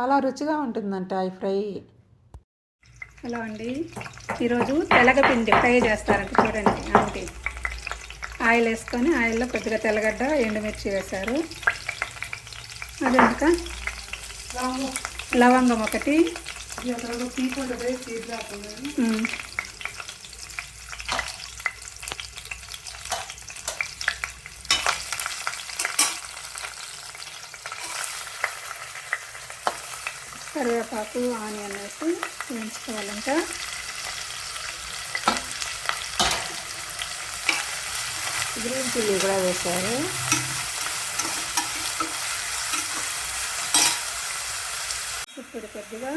చాలా రుచిగా ఉంటుందంట ఈ ఫ్రై. హలో అండి. ఈరోజు తెల్లగపిండి ఫ్రై చేస్తారంట చూడండి ఆంటీ. ఆయిల్ వేసుకొని ఆయిల్లో కొద్దిగా తెల్లగడ్డ ఎండుమిర్చి వేశారు. అదే ఇంకా లవంగం. ఒకటి. కరివేపాకు ఆనియన్ వేసి వేయించుకోవాలంట. గ్రీన్ చిల్లీ కూడా వేశారు. ఇప్పుడు కొద్దిగా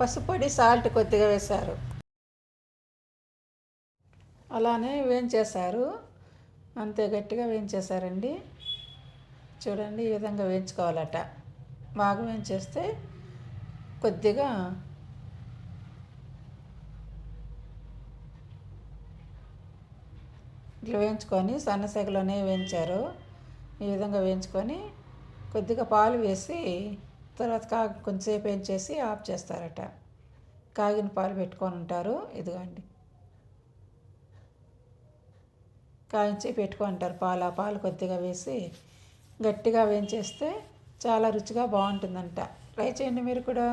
పసుపొడి సాల్ట్ కొద్దిగా వేశారు. అలానే వేయించేశారు. అంతే గట్టిగా వేయించేశారండి. చూడండి ఈ విధంగా వేయించుకోవాలట. బాగా వేయించేస్తే కొద్దిగా ఇట్లా వేయించుకొని సన్నసెగలోనే వేయించారు. ఈ విధంగా వేయించుకొని కొద్దిగా పాలు వేసి తర్వాత కా కొంచెంసేపు వేయించేసి ఆఫ్ చేస్తారట. కాగిన పాలు పెట్టుకొని ఉంటారు. ఇదిగోండి. కాగించి పెట్టుకుంటారు పాలు ఆ పాలు కొద్దిగా వేసి గట్టిగా వేయించేస్తే చాలా రుచిగా బాగుంటుందంట. ట్రై చేయండి మీరు కూడా.